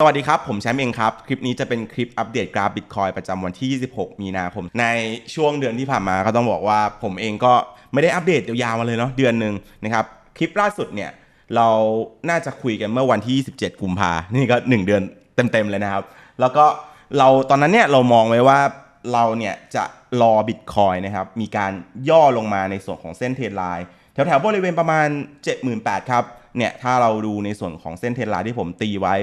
สวัสดีครับ ผมแชมป์เองครับ คลิปนี้จะเป็นคลิปอัปเดตกราฟบิตคอยประจำวันที่ 26 มีนาคม ในช่วงเดือนที่ผ่านมาก็ต้องบอกว่าผมเองก็ไม่ได้อัปเดตยาวๆมาเลยเนาะเดือนหนึ่งนะครับ คลิปล่าสุดเนี่ยเราน่าจะคุยกันเมื่อวันที่ 27 กุมภานี่ก็ 1 เดือนเต็มๆเลยนะครับ แล้วก็เราตอนนั้นเนี่ยเรามองไว้ว่าเราเนี่ยจะรอบิตคอยนะครับมีการย่อลงมาในส่วนของเส้นเทรนไลน์แถวๆบริเวณประมาณ 78,000ครับเนี่ยถ้าเราดูในส่วนของเส้นเทรนไลน์ที่ผมตีไว้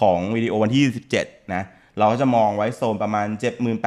ของวิดีโอวันที่ 27 นะ เราก็จะมองไว้โซนประมาณ 78,000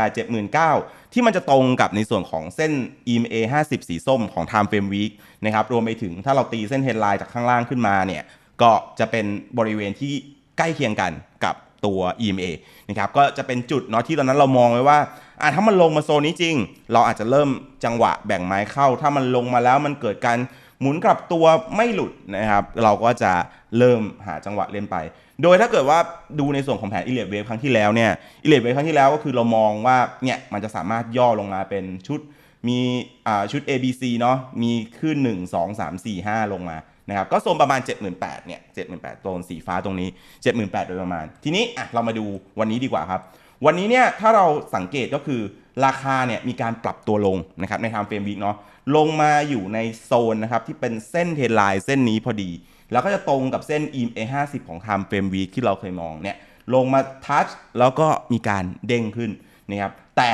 79,000 ที่มันจะตรงกับในส่วนของเส้น EMA 50 สีส้มของ Time Frame Week นะครับ รวมไปถึงถ้าเราตีเส้นเฮดไลน์จากข้างล่างขึ้นมาเนี่ย ก็จะเป็นบริเวณที่ใกล้เคียงกันกับตัว EMA นะครับก็จะเป็นจุดเนาะที่ตอนนั้นเรามองไว้ว่าอะถ้ามันลงมาโซนนี้จริง เราอาจจะเริ่มจังหวะแบ่งไม้เข้า ถ้ามันลงมาแล้วมันเกิดการหมุนกลับตัวไม่หลุดนะครับ เราก็จะเริ่มหาจังหวะเล่นไป โดยถ้าเกิดว่าดูในส่วนของแผนอิเลดเวฟครั้งที่แล้วเนี่ยอิเลดเวฟครั้งที่แล้วก็คือเรามองว่าเนี่ยมันจะสามารถย่อลงมาเป็นชุดมีอ่าชุด A B C เนาะมีขึ้น 1 2 3 4 5 ลงมานะครับก็โซนประมาณ 78,000เนี่ย78,000โซนสีฟ้าตรงนี้ 78,000โดยประมาณ ทีนี้อะเรามาดูวันนี้ดีกว่าครับ วันนี้เนี่ยถ้าเราสังเกตก็คือราคาเนี่ยมีการปรับตัวลงนะครับใน time frame week เนาะลงมาอยู่ในโซนนะครับที่เป็นเส้นเทรนไลน์เส้นนี้พอดี แล้วก็จะตรงกับเส้น EMA 50 ของ time frame week ที่เราเคยมองเนี่ยลงมาทัชแล้วก็มีการเด้งขึ้นนะครับแต่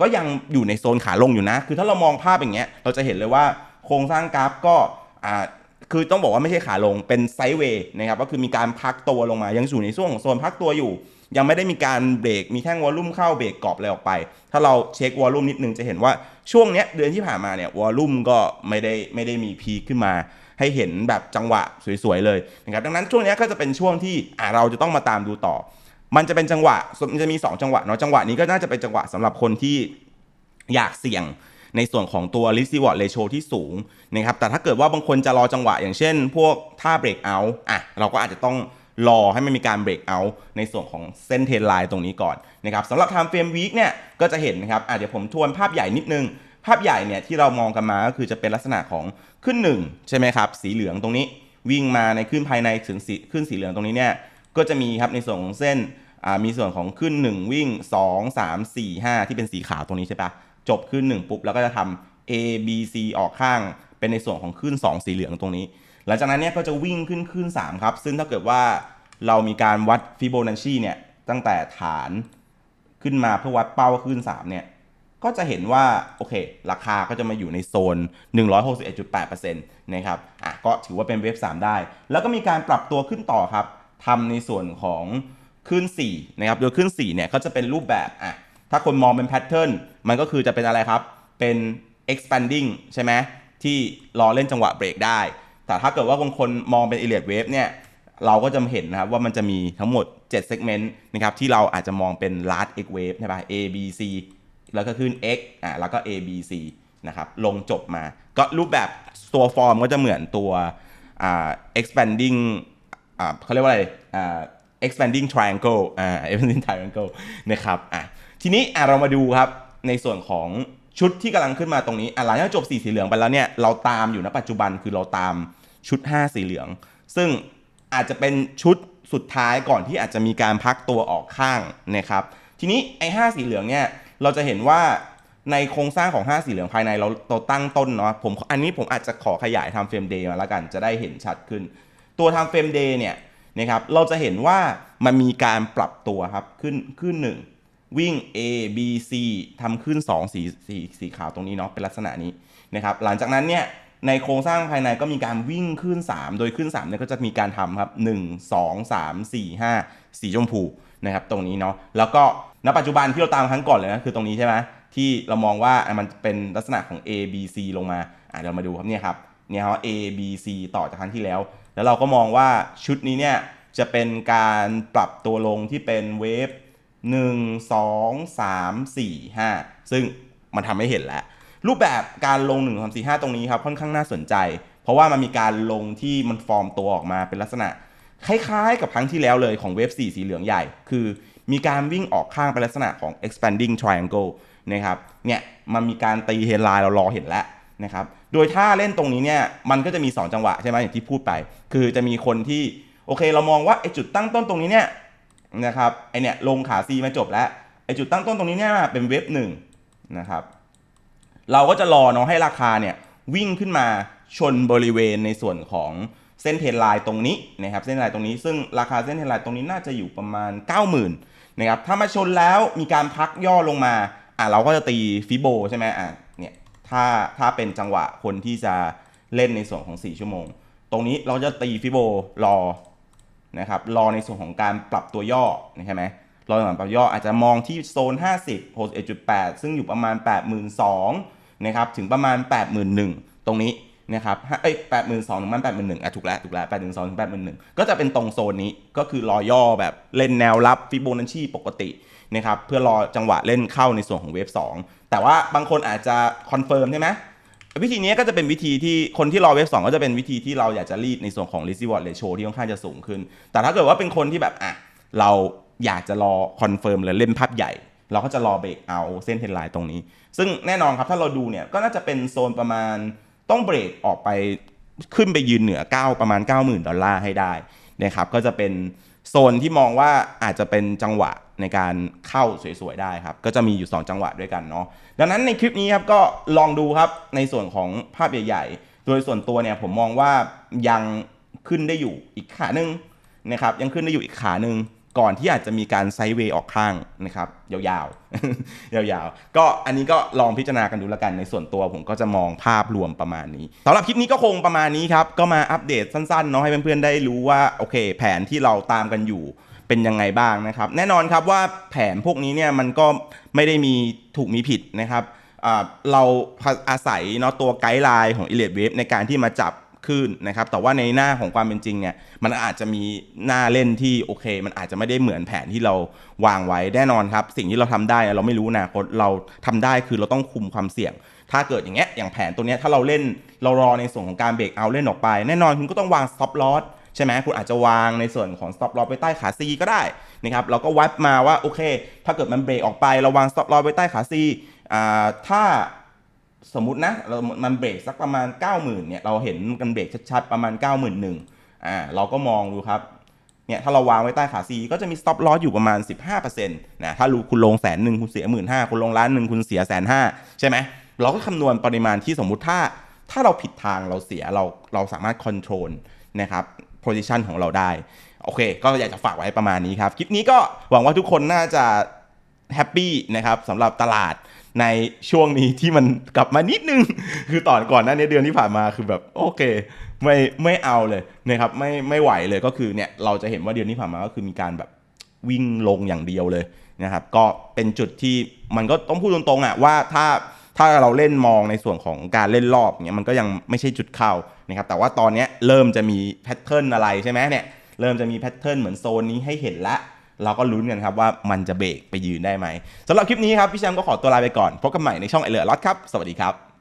ก็ยังอยู่ในโซนขาลงอยู่นะ คือถ้าเรามองภาพอย่างเงี้ยเราจะเห็นเลยว่าโครงสร้างกราฟก็อ่าคือต้องบอกว่าไม่ใช่ขาลงเป็นไซด์เวย์นะครับก็คือมีการพักตัวลงมายังอยู่ในช่วงของโซนพักตัวอยู่ ยังไม่ได้มีการเบรกมีแท่งวอลลุ่มเข้าเบรกกรอบอะไรออกไป ถ้าเราเช็ควอลลุ่มนิดนึงจะเห็นว่าช่วงเนี้ยเดือนที่ผ่านมาเนี่ยวอลลุ่มก็ไม่ได้ไม่ได้มีพีขึ้นมา ให้เห็นแบบจังหวะสวยๆเลยนะครับดังนั้นช่วงนี้ก็จะเป็นช่วงที่อะเราจะต้องมาตามดูต่อ มันจะเป็นจังหวะมันจะมี 2 จังหวะเนาะจังหวะนี้ก็น่าจะเป็นจังหวะสำหรับคนที่อยากเสี่ยงในส่วนของตัว risk reward ratio ที่สูงนะครับแต่ถ้าเกิดว่าบางคนจะรอจังหวะ อย่างเช่น พวกท่า break out อะเราก็อาจจะต้อง รอให้มันมีการ break out ในส่วนของเส้นเทรนไลน์ตรงนี้ก่อนนะครับสำหรับ time frame week เนี่ยก็จะเห็นนะครับอะเดี๋ยวผมทวนภาพใหญ่นิดนึง ภาพใหญ่เนี่ยที่เรามองกันมาก็คือจะเป็นลักษณะของขึ้นหนึ่งใช่ไหมครับ สีเหลืองตรงนี้ วิ่งมาในขึ้นภายในถึงสีขึ้นสีเหลืองตรงนี้เนี่ยก็จะมีครับในส่วนของเส้นมีส่วนของขึ้น 1 วิ่ง 2 3 4 5 ที่เป็นสีขาวตรงนี้ใช่ปะจบขึ้น 1 ปุ๊บแล้วก็จะทำ A B C ออกข้างเป็นในส่วนของขึ้น 2 สีเหลืองตรงนี้ หลังจากนั้นเนี่ยก็จะวิ่งขึ้นขึ้น 3 ครับ ซึ่งถ้าเกิดว่าเรามีการวัดฟิโบนัชชีเนี่ยตั้งแต่ฐานขึ้นมาเพื่อวัดเป้าขึ้น 3 เนี่ย ก็จะเห็นว่า โอเค ราคาก็จะมาอยู่ในโซน 161.8%นะครับอะก็ถือว่าเป็นเวฟ3ได้ แล้วก็มีการปรับตัวขึ้นต่อครับทำในส่วนของขึ้น 4 นะครับ โดยขึ้น 4 เนี่ยก็จะเป็นรูปแบบอะถ้าคนมองเป็นแพทเทิร์นมันก็คือจะเป็นอะไรครับ เป็น expanding ใช่ไหมที่รอเล่นจังหวะเบรกได้ แต่ถ้าเกิดว่าบางคนมองเป็น elliott wave เนี่ยเราก็จะเห็นนะครับว่ามันจะมีทั้งหมด 7 segment นะครับที่เราอาจจะมองเป็น large X wave ใช่ปะ A B C แล้วก็ขึ้น X อ่าแล้วก็ A B C นะครับลงจบมา ก็รูปแบบตัวฟอร์มก็จะเหมือนตัวอ่า expanding อ่าเขาเรียกว่าอะไรอ่า expanding triangle อ่า expanding triangle นะครับอะทีนี้อะเรามาดูครับในส่วนของ ชุดที่กำลังขึ้นมาตรงนี้อะหลังจากจบสีสีเหลืองไปแล้วเนี่ยเราตามอยู่ณปัจจุบันคือเราตามชุด 5 สีเหลือง ซึ่งอาจจะเป็นชุดสุดท้ายก่อนที่อาจจะมีการพักตัวออกข้างนะครับ ทีนี้ไอ้ห้าสีเหลืองเนี่ยเราจะเห็นว่าในโครงสร้างของ 5 สีเหลืองภายในเราเราตั้งต้นเนาะผมอันนี้ผมอาจจะขอขยายทำเฟรมเดย์มาแล้วกันจะได้เห็นชัดขึ้น ตัวทำเฟรมเดย์เนี่ยนะครับเราจะเห็นว่ามันมีการปรับตัวครับขึ้นขึ้นหนึ่ง วิ่ง A B C ทำขึ้น 2 สีสีสีขาวตรงนี้เนาะเป็นลักษณะนี้นะครับหลังจากนั้นเนี่ยในโครงสร้างภายในก็มีการวิ่งขึ้น 3 โดยขึ้น3เนี่ยก็จะมีการทำครับ 1 2 3 4 5 สีชมพูนะครับตรงนี้เนาะแล้วก็ณปัจจุบันที่เราตามครั้งก่อนเลยนะคือตรงนี้ใช่ไหมที่เรามองว่ามันเป็นลักษณะของ A B C ลงมาอะเรามาดูครับเนี่ยครับเนี่ยครับ A B C ต่อจากครั้งที่แล้ว แล้วเราก็มองว่าชุดนี้เนี่ยจะเป็นการปรับตัวลงที่เป็นเวฟ 1 2 3 4 5 ซึ่งมันทำให้เห็นแล้ว รูปแบบการลง1 3 4 5 ตรงนี้ครับค่อนข้างน่าสนใจ เพราะว่ามันมีการลงที่มันฟอร์มตัวออกมาเป็นลักษณะ คล้ายๆ กับครั้งที่แล้วเลยของเวฟ4 สีเหลืองใหญ่ คือมีการวิ่งออกข้างเป็นลักษณะของ expanding triangle นะครับ เนี่ยมันมีการตีเฮดไลน์เรารอเห็นแล้วนะครับ โดยถ้าเล่นตรงนี้เนี่ยมันก็จะมี 2 จังหวะใช่ไหมอย่างที่พูดไป คือจะมีคนที่โอเคเรามองว่าไอ้จุดตั้งต้นตรงนี้เนี่ย นะครับไอเนี่ยลงขา C มาจบแล้วไอจุดตั้งต้นตรงนี้เนี่ยเป็นเว็บหนึ่งนะครับเราก็จะรอเนาะให้ราคาเนี่ยวิ่งขึ้นมาชนบริเวณในส่วนของเส้นเทรนไลน์ตรงนี้นะครับเส้นเทรนไลน์ตรงนี้ซึ่งราคาเส้นเทรนไลน์ตรงนี้น่าจะอยู่ประมาณ 90,000นะครับถ้ามาชนแล้วมีการพักย่อลงมาอะเราก็จะตีฟิโบใช่ไหมอะเนี่ยถ้าถ้าเป็นจังหวะคนที่จะเล่นในส่วนของ 4 ชั่วโมง ตรงนี้เราจะตีฟิโบรอ นะครับรอในส่วนของการปรับตัวย่อนะใช่ไหมรอในส่วนของปรับย่ออาจจะมองที่โซน 50 61.8 ซึ่งอยู่ประมาณ 82,000นะครับถึงประมาณ 81,000 ตรงนี้นะครับเอ้ย82,000ถึงมัน81,000อะถูกแล้วถูกแล้ว82,000ถึง81,000ก็จะเป็นตรงโซนนี้ก็คือรอย่อแบบเล่นแนวรับฟิโบนัชชีปกตินะครับเพื่อรอจังหวะเล่นเข้าในส่วนของเวฟ2แต่ว่าบางคนอาจจะคอนเฟิร์มใช่ไหม วิธีนี้ก็จะเป็นวิธีที่คนที่รอเวฟสองก็จะเป็นวิธีที่เราอยากจะรีดในส่วนของ risk reward ratio ที่ค่อนข้างจะสูงขึ้น แต่ถ้าเกิดว่าเป็นคนที่แบบอะเราอยากจะรอคอนเฟิร์มเลยเล่นภาพใหญ่ เราก็จะรอเบรกเอาเส้นเทรนไลน์ตรงนี้ ซึ่งแน่นอนครับถ้าเราดูเนี่ยก็น่าจะเป็นโซนประมาณต้องเบรกออกไปขึ้นไปยืนเหนือ 9 ประมาณ 90,000 ดอลลาร์ให้ได้นะครับก็จะเป็น โซนที่มองว่าอาจจะเป็นจังหวะในการเข้าสวยๆได้ครับ ก็จะมีอยู่ 2 จังหวะด้วยกันเนาะดังนั้นในคลิปนี้ครับก็ลองดูครับในส่วนของภาพใหญ่ๆ โดยส่วนตัวเนี่ยผมมองว่ายังขึ้นได้อยู่อีกขาหนึ่งนะครับยังขึ้นได้อยู่อีกขาหนึ่ง ก่อนที่อาจจะมีการไซด์เวย์ออกข้างนะครับ ยาวๆ ยาวๆ ก็อันนี้ก็ลองพิจารณากันดูแล้วกันในส่วนตัวผมก็จะมองภาพรวมประมาณนี้สำหรับคลิปนี้ก็คงประมาณนี้ครับ ก็มาอัปเดตสั้นๆเนาะให้เพื่อนๆได้รู้ว่าโอเค แผนที่เราตามกันอยู่เป็นยังไงบ้างนะครับ แน่นอนครับว่าแผนพวกนี้เนี่ยมันก็ไม่ได้มีถูกมีผิดนะครับเราอาศัยเนาะตัวไกด์ไลน์ของ e l i t e Wave ในการที่มาจับ ขึ้นนะครับ แต่ว่าในหน้าของความเป็นจริงเนี่ยมันอาจจะมีหน้าเล่นที่โอเค มันอาจจะไม่ได้เหมือนแผนที่เราวางไว้แน่นอนครับ สิ่งที่เราทำได้เราไม่รู้นะเราทำได้คือเราต้องคุมความเสี่ยง ถ้าเกิดอย่างเงี้ยอย่างแผนตัวเนี้ยถ้าเราเล่นเรารอในส่วนของการเบรกเอาเล่นออกไป แน่นอนคุณก็ต้องวาง stop loss ใช่ไหมคุณอาจจะวางในส่วนของ stop loss ไว้ใต้ขา C ก็ได้นะครับเราก็วัดมาว่าโอเค ถ้าเกิดมันเบรกออกไปเราวาง stop loss ไว้ใต้ขา C อ่าถ้า สมมตินะเรามันเบรกสักประมาณ 90,000เนี่ยเราเห็นกันเบรกชัดๆประมาณ 91,000อ่าเราก็มองดูครับเนี่ยถ้าเราวางไว้ใต้ขา C ก็จะมี stop loss อยู่ประมาณ 15%นะถ้ารู้คุณลงแสนหนึ่งคุณเสียหมื่นห้าคุณลงล้านหนึ่งคุณเสียแสนห้าใช่ไหมเราก็คำนวณปริมาณที่สมมุติถ้า ถ้าเราผิดทางเราเสียเราเราสามารถ control นะครับ position ของเราได้ โอเค ก็อยากจะฝากไว้ประมาณนี้ครับ คลิปนี้ก็หวังว่าทุกคนน่าจะแฮปปี้นะครับสำหรับตลาด ในช่วงนี้ที่มันกลับมานิดนึง คือตอนก่อนหน้านี้เดือนที่ผ่านมาคือแบบโอเค ไม่ไม่เอาเลยนะครับไม่ไม่ไหวเลยก็คือเนี่ยเราจะเห็นว่าเดือนที่ผ่านมาก็คือมีการแบบวิ่งลงอย่างเดียวเลยนะครับก็เป็นจุดที่มันก็ต้องพูดตรงๆอะว่าถ้าถ้าเราเล่นมองในส่วนของการเล่นรอบเนี่ยมันก็ยังไม่ใช่จุดเข้านะครับแต่ว่าตอนนี้เริ่มจะมีแพทเทิร์นอะไรใช่ไหมเนี่ยเริ่มจะมีแพทเทิร์นเหมือนโซนนี้ให้เห็นละ เราก็ลุ้นกันครับว่ามันจะเบรกไปยืนได้ไหมสำหรับคลิปนี้ครับพี่แชมป์ก็ขอตัวลาไปก่อนพบกันใหม่ในช่องไอเลอร์ลอตครับสวัสดีครับ